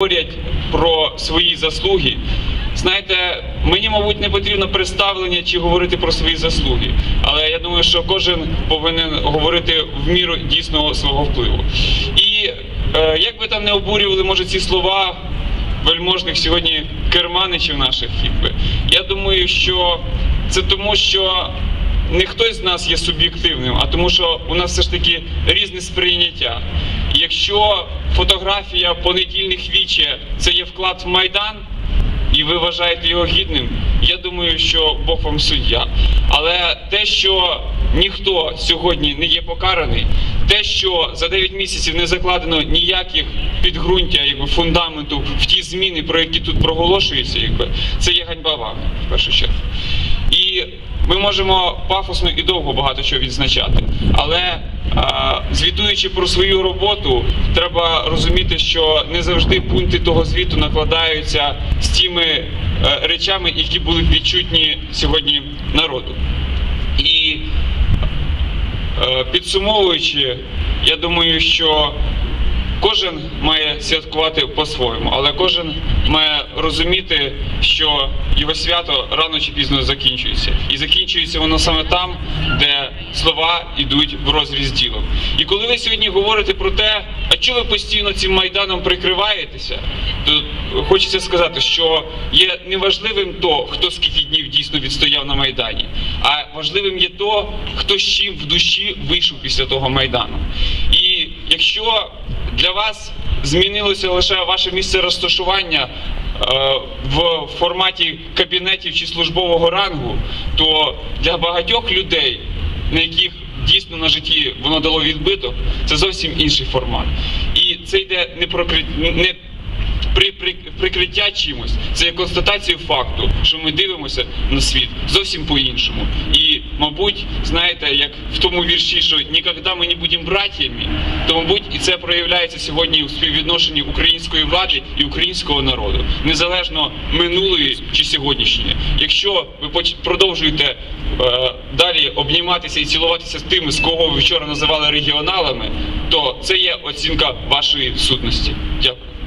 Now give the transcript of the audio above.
говорять про свої заслуги. Знаєте, мені, мабуть, не потрібно представлення чи говорити про свої заслуги, але я думаю, що кожен повинен говорити в міру дійсного свого впливу. І е, як би там не обурювали, може, ці слова вельможних сьогодні керманичів наших, якби, я думаю, що це тому, що не хтось з нас є суб'єктивним, а тому, що у нас все ж таки різне сприйняття. Якщо фотографія понедільних віче це є вклад в майдан, і ви вважаєте його гідним, я думаю, що Бог вам суддя. Але те, що ніхто сьогодні не є покараний, те, що за 9 місяців не закладено ніяких підґрунтя, якби фундаменту в ті зміни, про які тут проголошуються, якби це є ганьба вам в першу чергу. Ми можемо пафосно і довго багато чого відзначати, але а, звітуючи про свою роботу, треба розуміти, що не завжди пункти того звіту накладаються з тими е, речами, які були відчутні сьогодні народу. І е, підсумовуючи, я думаю, що Кожен має святкувати по-своєму, але кожен має розуміти, що його свято рано чи пізно закінчується. І закінчується воно саме там, де слова йдуть в розріз ділом. І коли ви сьогодні говорите про те, а чого ви постійно цим майданом прикриваєтеся, то хочеться сказати, що є неважливим то, хто скільки днів дійсно відстояв на майдані, а важливим є то, хто з чим в душі вийшов після того майдану. І якщо для вас змінилося лише ваше місце розташування е, в форматі кабінетів чи службового рангу, то для багатьох людей, на яких дійсно на житті воно дало відбиток, це зовсім інший формат. І це йде не про не при, при прикриття чимось, це є констатацією факту, що ми дивимося на світ зовсім по-іншому. І, мабуть, знаєте, як в тому вірші, що ніколи ми не будемо братями, то, мабуть, і це проявляється сьогодні у співвідношенні української влади і українського народу, незалежно минулої чи сьогоднішньої. Якщо ви продовжуєте е, далі обніматися і цілуватися з тими, з кого ви вчора називали регіоналами, то це є оцінка вашої сутності. Дякую.